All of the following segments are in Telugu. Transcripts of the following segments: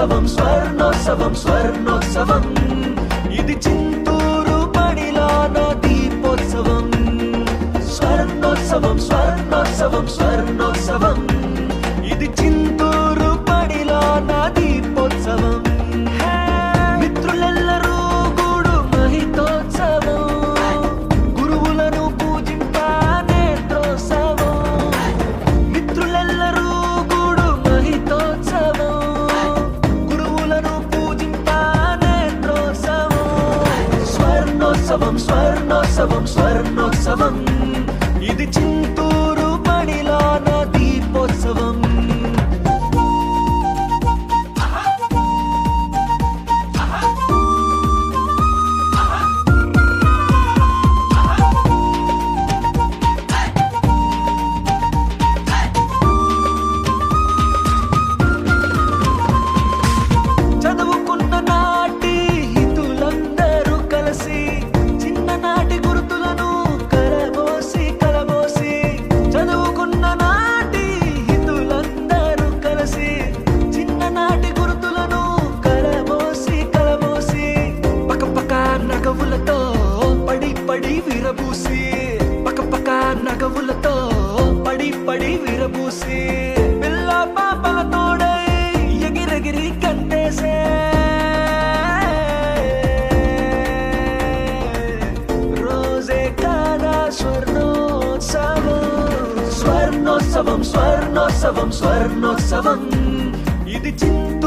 స్వర్ణోత్సవం స్వర్ణోత్సవం స్వర్ణోత్సవం. ఇది చింతూరు బడిలో నా దీపోత్సవం. స్వర్ణోత్సవం స్వర్ణోత్సవం స్వర్ణ స్వర్ణోత్సవం స్వర్ణోత్సవం స్వర్ణోత్సవం. ఇది చింతూరు పడిలాన నది పక్క నగవులతో పడి పడి విరబూసి పిల్ల పాపల తోడై ఎగిరెగిరి కంటేసే రోజే కాదా స్వర్ణోత్సవం స్వర్ణోత్సవం స్వర్ణోత్సవం స్వర్ణోత్సవం ఇది చింతూరు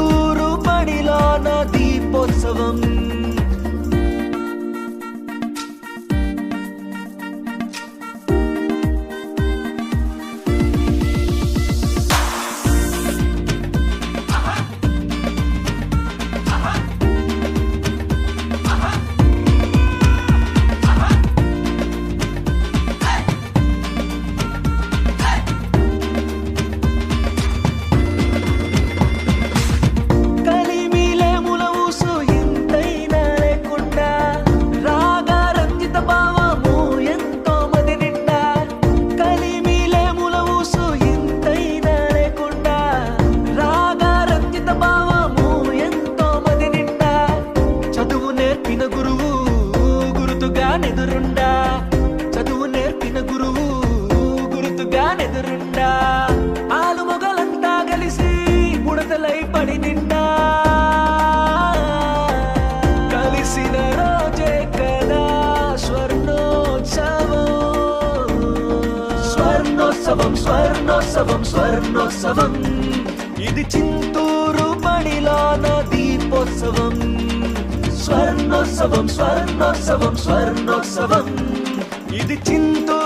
ఎదురుండా. ఆలుమొగలంతా కలిసి ముడతలై పడి నిండా. కలిసిన రోజే కదా స్వర్ణోత్సవం. స్వర్ణోత్సవం స్వర్ణోత్సవం స్వర్ణోత్సవం. ఇది చింతూరు పడిలాన దీపోత్సవం. స్వర్ణోత్సవం స్వర్ణోత్సవం స్వర్ణోత్సవం. ఇది చింతూరు